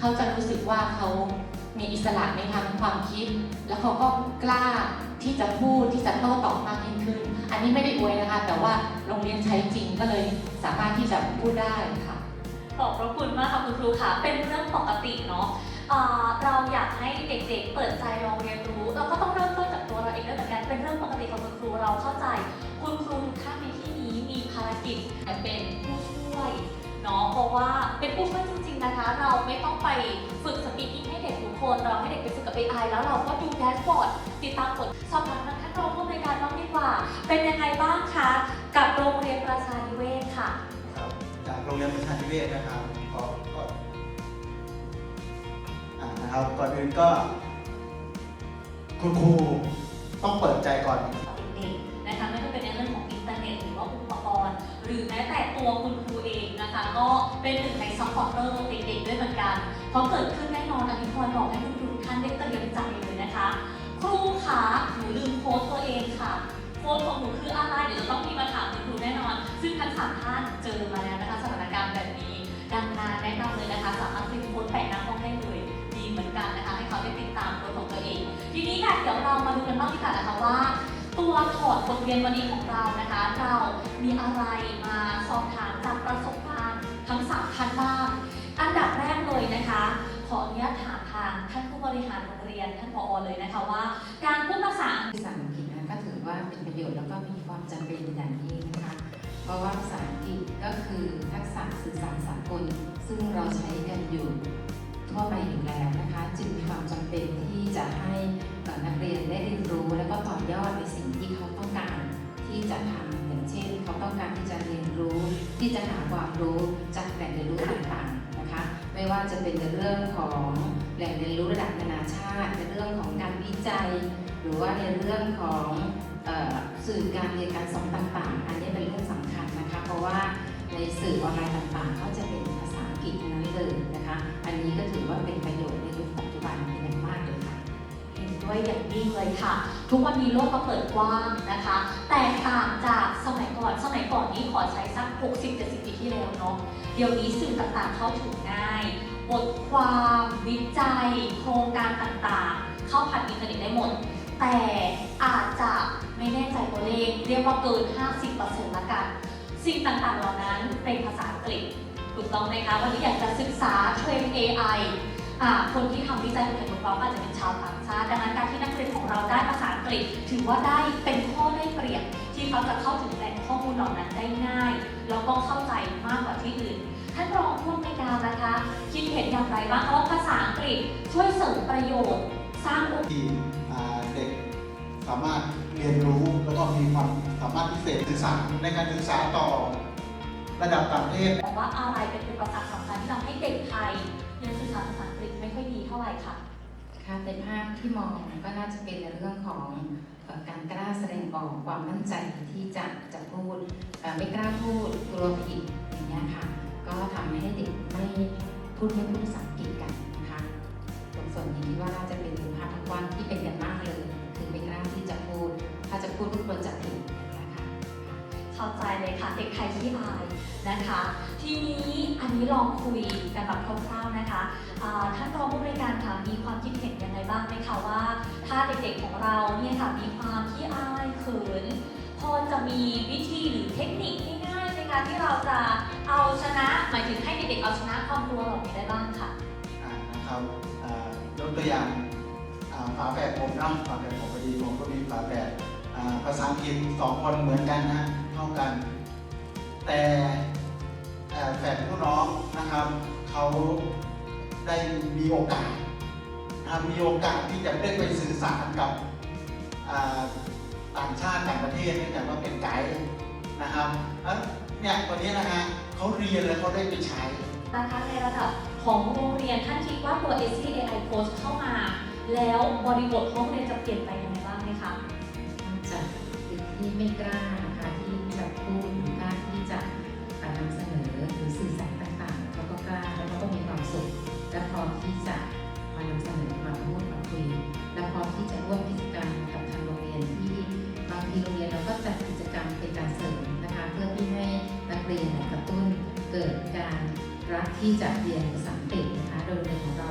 เขาจะรู้สึกว่าเขามีอิสระในทางความคิด แล้วเขาก็กล้าที่จะพูดที่จะโต้ตอบมากยิ่งขึ้น อันนี้ไม่ได้อวยนะคะ แต่ว่าโรงเรียนใช้จริงก็เลยสามารถที่จะพูดได้ค่ะ ขอบพระคุณมากค่ะคุณครูค่ะ เป็นเรื่องปกติเนาะเราอยากให้เด็กๆ เปิดใจลองเรียนรู้ เราก็ต้องเริ่มต้นจากตัวเราเองด้วยเหมือนกันเป็นเรื่องปกติของคุณครูเราเข้าใจ คุณครูทุกท่านในที่นี้มีภารกิจเป็นผู้ช่วยเนาะเพราะว่าเป็นผู้ช่วยจริง นะคะ เราไม่ต้องไปฝึกสปีกิ้งให้เด็กทุกคนเราให้เด็กไปฝึกกับ AI แล้วเราก็ดูแดชบอร์ดติดตามผลสอบถามทางท่านรองผู้อำนวยการบ้างดีกว่า เป็นยังไงบ้างคะ กับโรงเรียนประชานิเวศค่ะ ครับจากโรงเรียนประชานิเวศนะครับก็ก็อ่านะครับก่อนอื่นก็ คุณครูต้องเปิดใจก่อน รือแม้แต่ตัวคุณครูเองนะคะ ก็เป็นหนึ่งในซัพพอร์เตอร์เด็กๆด้วยเหมือนกันเพราะเกิดขึ้นแน่นอนอภิพรบอกให้คุณครูท่านได้เตรียมใจเลยนะคะ ครูคะหนูลืมโค้ดตัวเองค่ะโค้ดของหนูคืออะไรเดี๋ยวจะต้องมีมาถามคุณครูแน่นอน ซึ่งทั้งสามท่านเจอมาแล้วนะคะสถานการณ์แบบนี้ ดังนั้นแนะนำเลยนะคะสามารถพิมพ์โค้ดแปะหน้าห้องได้เลยดีเหมือนกันนะคะ ให้เขาได้ติดตามโค้ดของตัวเอง ทีนี้ค่ะเดี๋ยวเรามาดูกันบ้างดีกว่านะคะว่า ตัวถอดบทเรียนวันนี้ของเรานะคะ เรามีอะไรมาสอบถามจากประสบการณ์ทั้งสามท่านบ้างอันดับแรกเลยนะคะ ขออนุญาตถามทางท่านผู้บริหารโรงเรียนท่านผอเลยนะคะว่า การพูดภาษาภาษาอังกฤษนะก็ถือว่าเป็นประโยชน์แล้วก็มีความจำเป็นอย่างยิ่งนะคะ เพราะว่าภาษาอังกฤษก็คือทักษะสื่อสารสากลซึ่งเราใช้กันอยู่ทั่วไปอยู่แล้วนะคะ จึงมีความจำเป็นที่จะให้ นักเรียนได้เรียนรู้ และก็ต่อยอดในสิ่งที่เขาต้องการที่จะทำอย่างเช่น เขาต้องการที่จะเรียนรู้ ที่จะหาความรู้จากแหล่งเรียนรู้ต่างๆนะคะ ไม่ว่าจะเป็นในเรื่องของแหล่งเรียนรู้ระดับนานาชาติในเรื่องของการวิจัย หรือว่าในเรื่องของสื่อการเรียนการสอนต่างๆ อันนี้เป็นเรื่องสำคัญนะคะ เพราะว่าในสื่อออนไลน์ต่างๆ เขาจะเป็นภาษาอังกฤษทั้งนั้นเลยนะคะ อันนี้ก็ถือว่าเป็นประโยชน์ วยอย่างยิ่งเลยค่ะ ทุกวันนี้โลกก็เปิดกว้างนะคะ แตกต่างจากสมัยก่อนสมัยก่อนนี้ขอใช้สัก 60-70 ปีที่แล้วเนาะเดี๋ยวนี้สื่อต่างๆเข้าถึงง่ายบทความวิจัย โครงการต่างๆ เข้าผ่านอินเทอร์เน็ตได้หมด แต่อาจจะไม่แน่ใจตัวเลข เรียกว่าเกิน 50%ละกัน สิ่งต่างๆเหล่านั้นเป็นภาษาอังกฤษถูกต้องไหมคะ วันนี้อยากจะศึกษาเทรนด์ AI อ่า คนที่ทำวิจัยผลผลความอาจจะเป็นชาวต่างชาติดังนั้นการที่นักเรียนของเราได้ภาษาอังกฤษ ถือว่าได้เป็นข้อได้เปรียบที่เขาจะเข้าถึงแหล่งข้อมูลเหล่านั้นได้ง่ายแล้วก็เข้าใจมากกว่าที่อื่น ท่านรองผู้อำนวยการนะคะ คิดเห็นอย่างไรบ้างคะว่าภาษาอังกฤษช่วยเสริมประโยชน์ สร้างโอกาสที่อ่าเด็กสามารถเรียนรู้แล้วก็มีความสามารถพิเศษสื่อสารในการศึกษาต่อระดับต่างประเทศแต่ว่าอะไรเป็นอุปสรรคสำคัญที่ทำให้เด็กไทย ค่ะในภาพที่มองก็น่าจะเป็นในเรื่องของการกล้าแสดงออกความมั่นใจที่จะจะพูดไม่กล้าพูดกลัวผิดอย่างเงี้ยค่ะก็ทำให้เด็กไม่พูดไม่พูดภาษาอังกฤษกันนะคะตรงส่วนนี้คิดว่าน่าจะเป็นภาพกว้างที่เป็นกันมากเลย คือไม่กล้าที่จะพูด ถ้าจะพูดก็กลัวจะผิด เข้าใจเลยค่ะเด็กไทยที่อายนะคะ ทีนี้อันนี้ลองคุยกันแบบคร่าวๆนะคะท่านรองผู้บริการค่ะมีความคิดเห็นยังไงบ้างไหมคะว่า ถ้าเด็กๆของเราเนี่ยค่ะมีความที่อายเขินพอจะมีวิธีหรือเทคนิคง่ายๆในการที่เราจะเอาชนะหมายถึงให้เด็กๆเอาชนะความกลัวเหล่านี้ได้บ้างค่ะนะครับยกตัวอย่างฝาแฝดผมเนาะฝาแฝดผมพอดีผมก็มีฝาแฝดภาษาอังกฤษสองคนเหมือนกันนะ ท่ากัน แต่เอ่อแฝดผู้น้องนะครับเขาได้มีโอกาสอ่ามีโอกาสที่จะได้ไปสื่อสารกับอ่าต่างชาติต่างประเทศเนื่องจากว่าเป็นไกด์นะครับแล้วเนี่ยคนนี้นะฮะเขาเรียนแล้วเขาได้ไปใช้นะคะในระดับของโรงเรียนท่านคิดว่าตัว SCAI Coach เข้ามา แล้วบริบทห้องเรียนจะเปลี่ยนไปยังไงบ้างไหมคะจากเด็กที่ไม่กล้า ที่จะเรียนภาษาอังกฤษนะคะ โดยโรงเรียนของเรา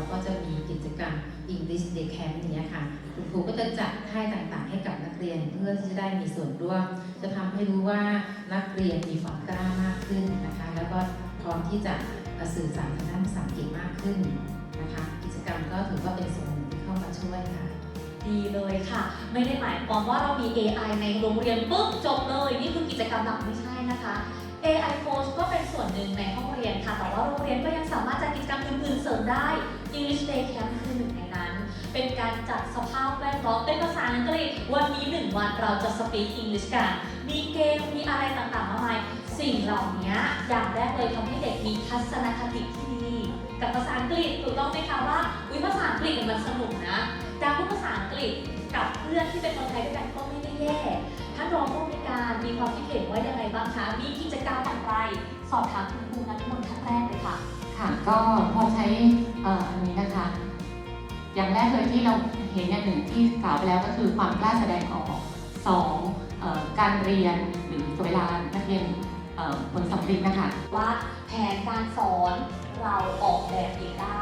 English Day Camp อย่างเนี้ยค่ะ คุณครูก็จะจัดค่ายต่างๆ ให้กับนักเรียนเพื่อที่จะได้มีส่วนร่วม จะทำให้รู้ว่านักเรียนมีความกล้ามากขึ้นนะคะ แล้วก็พร้อมที่จะสื่อสารทางด้านภาษาอังกฤษมากขึ้นนะคะ กิจกรรมก็ถือว่าเป็นส่วนหนึ่งที่เข้ามาช่วยค่ะดีเลยค่ะ ไม่ได้หมายความว่าเรามี AI ในโรงเรียนปุ๊บจบเลย นี่คือกิจกรรมหลักไม่ใช่นะคะ AI Coach ก็เป็นส่วนหนึ่งในห้องเรียนค่ะ แต่ว่าโรงเรียนก็ยังสามารถจัดกิจกรรมอื่นๆเสริมได้ English Day Camp คือหนึ่งในนั้น เป็นการจัดสภาพแวดล้อมเป็นภาษาอังกฤษ วันนี้หนึ่งวันเราจะ speak English กัน มีเกม มีอะไรต่างๆมากมาย สิ่งเหล่านี้อย่างแรกเลยทำให้เด็กมีทัศนคติที่ดี กับภาษาอังกฤษถูกต้องไหมคะว่าอุ้ยภาษาอังกฤษมันสนุกนะ การพูดภาษาอังกฤษกับเพื่อนที่เป็นคนไทยด้วยกันก็ไม่ได้แย่ ท่านรองผู้อำนวยการมีความคิดเห็นว่ายังไงบ้างคะ มีกิจกรรมอย่างไร สอบถามคุณครูนัทมนต์ท่านแรกเลยค่ะ ค่ะ ก็พอใช้เอ่ออันนี้นะคะ อย่างแรกเลยที่เราเห็นอย่างหนึ่งที่กล่าวไปแล้วก็คือความกล้าแสดงออกสองเอ่อการเรียนหรือเวลานักเรียนเอ่อผลสำเร็จนะคะว่าแผนการสอน เราออกแบบเองได้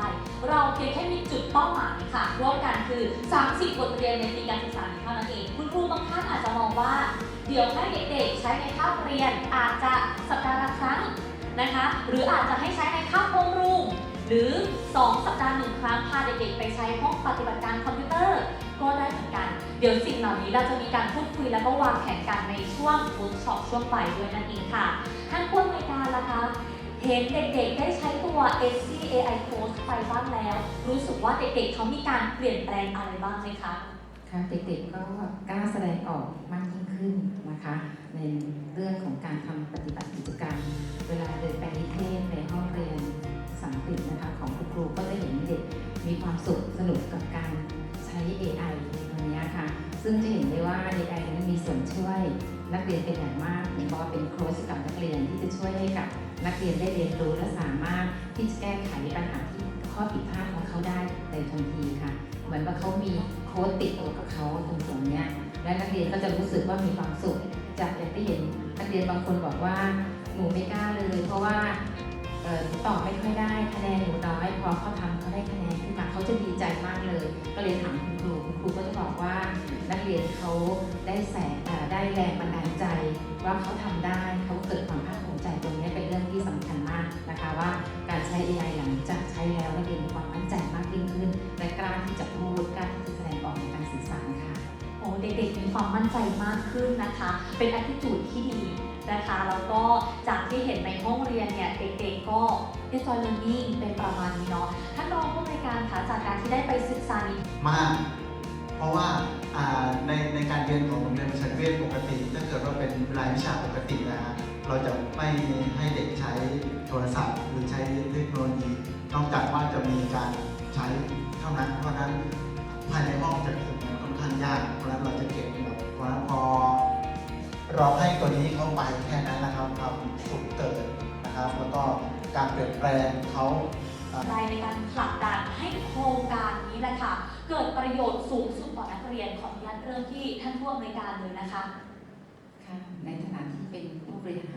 เราเพียงแค่มีจุดเป้าหมายค่ะ ร่วมกันคือ 30 บทเรียนในปีการศึกษานี้เท่านั้นเอง คุณครูบางท่านอาจจะมองว่า เดี๋ยวให้เด็กๆใช้ในคาบเรียนอาจจะสัปดาห์ละครั้งนะคะ หรืออาจจะให้ใช้ในคาบโฮมรูมหรือ 2 สัปดาห์หนึ่งครั้งพาเด็กๆไปใช้ห้องปฏิบัติการคอมพิวเตอร์ก็ได้เหมือนกัน เดี๋ยวสิ่งเหล่านี้เราจะมีการพูดคุยแล้วก็วางแผนกันในช่วงเวิร์กช็อปช่วงบ่ายด้วยนั่นเองค่ะ ท่านผู้อำนวยการล่ะคะ เห็นเด็กๆได้ใช้ตัว SC AI Coach ไปบ้างแล้ว รู้สึกว่าเด็กๆเขามีการเปลี่ยนแปลงอะไรบ้างไหมคะค่ะเด็กๆก็กล้าแสดงออกมากยิ่งขึ้นนะคะ ในเรื่องของการทำปฏิบัติกิจกรรม เวลาเดินไปนิเทศในห้องเรียนสังกฤษนะคะของคุณครูก็จะเห็นเด็กมีความสุขสนุกกับการใช้ AI ตรงนี้ค่ะ ซึ่งจะเห็นได้ว่า AI นั้นมีส่วนช่วยนักเรียนเป็นอย่างมากเห็นบอกว่าเป็นโค้ชกับนักเรียนที่จะช่วยให้กับ นักเรียนได้เรียนรู้และสามารถที่จะแก้ไขปัญหาที่ข้อผิดพลาดของเขาได้ในทันทีค่ะ เหมือนว่าเขามีโค้ดติดตัวกับเขาตรงส่วนนี้และนักเรียนก็จะรู้สึกว่ามีความสุข จากอย่างที่เห็นนักเรียนบางคนบอกว่าหนูไม่กล้าเลย เพราะว่า ตอบไม่ค่อยได้คะแนนหนูน้อยพอเขาทำเขาได้คะแนนขึ้นมาเขาจะดีใจมากเลย ก็เลยถามคุณครูคุณครูก็จะบอกว่านักเรียนเขาได้แสงได้แรงบันดาลใจ ว่าเขาทำได้เขาเกิดความภาคภูมิใจตรงนี้เป็นเรื่องที่สำคัญมากนะคะว่าการใช้ AI หลังจากใช้แล้วนักเรียนมีความมั่นใจมากยิ่งขึ้นและกล้าที่จะพูดกล้าที่จะ เด็กๆ มีความมั่นใจมากขึ้นนะคะ เป็น attitude ที่ดีนะคะ แล้วก็จากที่เห็นในห้องเรียนเนี่ยเด็กๆก็ enjoy learning เป็นประมาณนี้เนาะท่านรองผู้อำนการคะจากการที่ได้ไปศึกษานี้มาก เพราะว่าในในการเรียนของโรงเรียนประชานิเวศปกติ ถ้าเกิดว่าเป็นรายวิชาปกตินะเราจะไม่ให้เด็กใช้โทรศัพท์ หรือใช้เทคโนโลยีนอกจากว่าจะมีการใช้เท่านั้นเพราะฉะนั้นภายในห้องจะ เราให้ตัวนี้เข้าไปแค่นั้นนะครับความสุขเกิดนะครับ แล้วก็การเปลี่ยนแปลงเขารายในการผลักดันให้โครงการนี้แหละค่ะ เกิดประโยชน์สูงสุดต่อนักเรียนของอนุญาตเริ่มที่ท่านผู้อำนวยการเลยนะคะ ค่ะ ในฐานะที่เป็นผู้บริหาร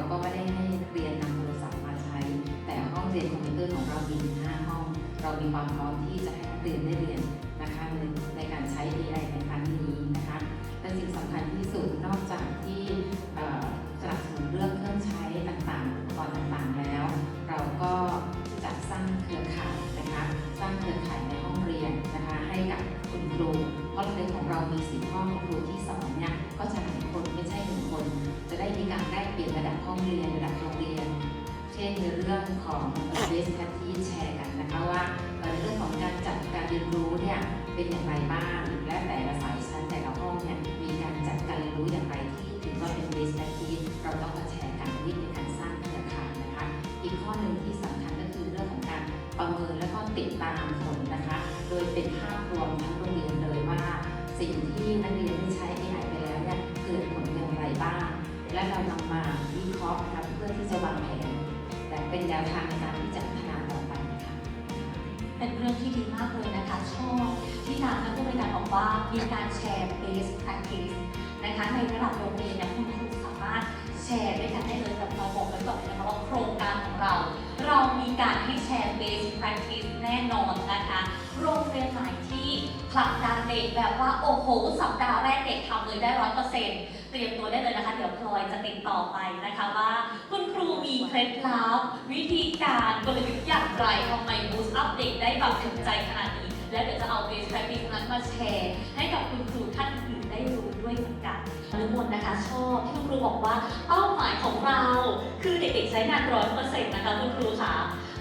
เราก็ไม่ได้ให้นักเรียนนำโทรศัพท์มาใช้ แต่ห้องเรียนคอมพิวเตอร์ของเรามีถึง5ห้อง เรามีความพร้อมที่จะให้นักเรียนได้เรียน เป็นอย่างไรบ้าง และแต่ละสายชั้นแต่ละห้องเนี่ยมีการจัดการเรียนรู้อย่างไรที่ถือว่าเป็น best practice เราต้องมาแชร์กันนี่เป็นการสร้างเครือข่ายนะคะ อีกข้อหนึ่งที่สำคัญก็คือเรื่องของการประเมินและก็ติดตามผลนะคะ โดยเป็นภาพรวมทั้งโรงเรียนเลยว่าสิ่งที่นักเรียนได้ใช้ AI ไปแล้วเนี่ยเกิดผลอย่างไรบ้าง และเรานำมาวิเคราะห์นะคะเพื่อที่จะวางแผนแต่เป็นแนวทางในการที่จะพัฒนาต่อไปค่ะเป็นเรื่องที่ดีมากเลยนะคะ ที่ทางท่านผู้บริการบอกว่ามีการแชร์ best practice นะคะในระดับโรงเรียนเนี่ยคุณครูสามารถแชร์ด้วยกันได้เลยแต่เราบอกไว้ก่อนเลยนะคะว่าโครงการของเรา เรามีการให้แชร์ best practice แน่นอนนะคะโรงเรียนไหนที่ผลักดันเด็กแบบว่าโอ้โหสัปดาห์แรกเด็กทำเลยได้ร้อยเปอร์เซ็นต์เตรียมตัวได้เลยนะคะ เดี๋ยวพลอยจะติดต่อไปนะคะว่าคุณครูมีเคล็ดลับวิธีการกลยุทธ์อย่างไรทำไมบูสต์อัพเด็กได้แบบถึงใจขนาดนี้ และเดี๋ยวจะเอา best practice นั้นมาแชร์ ให้กับคุณครูท่านอื่นได้รู้ด้วยเหมือนกันอนุมนนะคะชอบที่คุณครูบอกว่าเป้าหมายของเรา คือเด็กๆใช้งานร้อยเปอร์เซ็นต์นะคะคุณครูคะ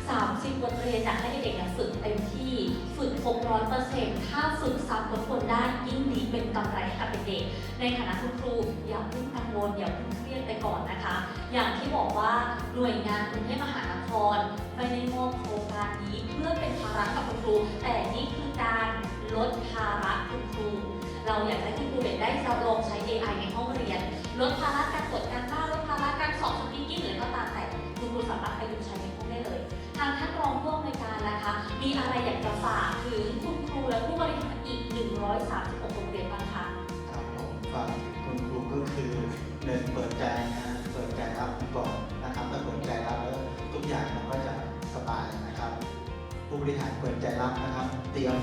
30 บทเรียนอยากให้เด็กๆฝึกเต็มที่ ฝึกครบร้อยเปอร์เซ็นต์ถ้าฝึกซ้ำทุกคนได้ยิ่งดีเป็นกำไรให้กับเด็กๆในฐานะคุณครูอย่าเพิ่งกังวลอย่าเพิ่งเครียดไปก่อนนะคะ อย่างที่บอกว่าหน่วยงานกรุงเทพมหานครไม่ได้มอบโครงการนี้เพื่อเป็นภาระกับคุณครู แต่นี่คือการลดภาระคุณครู เราอยากให้คุณครูเด็กได้ลองใช้ AI ในห้องเรียน ลดภาระการ ผู้บริหารเปิดใจรับนะครับ เตรียม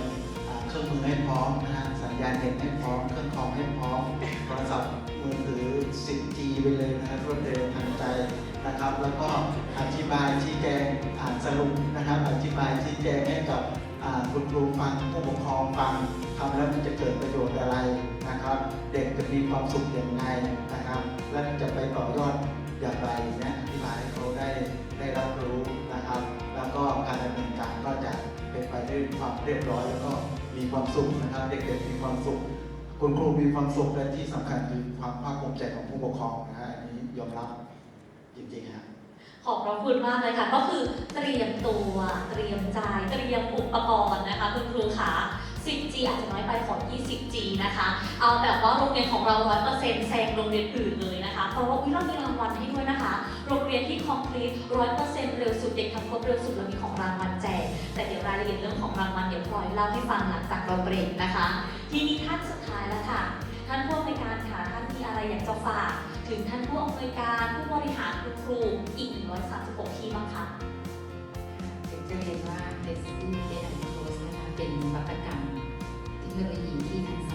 เครื่องมือให้พร้อมนะฮะสัญญาณเน็ตให้พร้อม เครื่องคอมให้พร้อมโทรศัพท์มือถือ 10G ไปเลยนะครับรวดเร็วทันใจนะครับ แล้วก็อธิบายชี้แจงอ่านสรุปนะครับ อธิบายชี้แจงให้กับคุณครูฟังผู้ปกครองฟังทำแล้วมันจะเกิดประโยชน์อะไรนะครับ เด็กจะมีความสุขอย่างไรนะครับ และจะไปต่อยอดอย่างไรนะอธิบาย เรียบร้อยแล้วก็มีความสุขนะครับเด็กๆมีความสุข คุณครูมีความสุขและที่สำคัญคือความภาคภูมิใจของผู้ปกครองนะฮะอันนี้ยอมรับจริงๆฮะขอบพระคุณมากเลยค่ะ ก็คือเตรียมตัวเตรียมใจเตรียมอุปกรณ์นะคะคุณครูขา 10G อาจจะน้อยไปขอ 20G นะคะ เอาแบบว่าโรงเรียนของเรา 100%แซงโรงเรียนอื่น เพราะว่าวิเรามีรางวัลให้ด้วยนะคะ โรงเรียนที่ complete 100%เซ็นต์เร็วสุดเด็กทำครบเร็วสุดเรามีของรางวัลแจกแต่เดี๋ยวรายละเอียดเรื่องของรางวัลเดี๋ยวพลอยเล่าให้ฟังหลังจากเราเบรกนะคะ ทีนี้ท่านสุดท้ายแล้วค่ะ ท่านผู้อำนวยการค่ะท่านมีอะไรอยากจะฝากถึงท่านผู้อำนวยการผู้บริหารคุณครูอีก 136 ที่บ้างคะอยากจะเรียนว่า b e s t i e Data Close นะคะเป็นนวัตกรรมเทคโนโลยีที่ทัน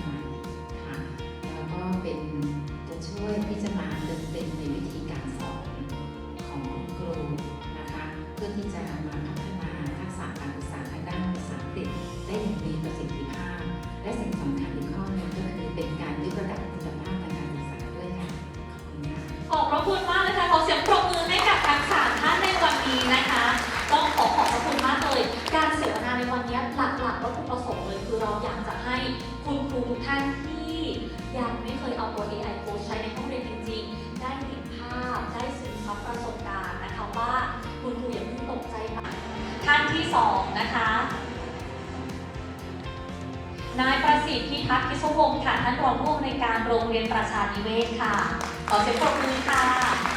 สนะคะ นายประสิทธิ์พิทักษ์พิศวงศ์ค่ะท่านรองผู้อำนวยการโรงเรียนประชานิเวศค่ะ ขอเสียงปรบมือค่ะ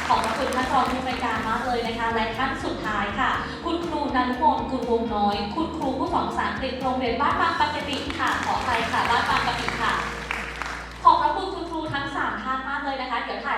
ขอบคุณท่านรองผู้อำนวยการมากเลยนะคะ และท่านสุดท้ายค่ะ คุณครูนันทมนคุณวงน้อย คุณครูผู้สอนภาษาอังกฤษโรงเรียนบ้านบางปกติค่ะ ขอไปค่ะบ้านบางปกติค่ะ ขอบพระคุณคุณครูทั้งสามท่านมากเลยนะคะ เดี๋ยวถ่าย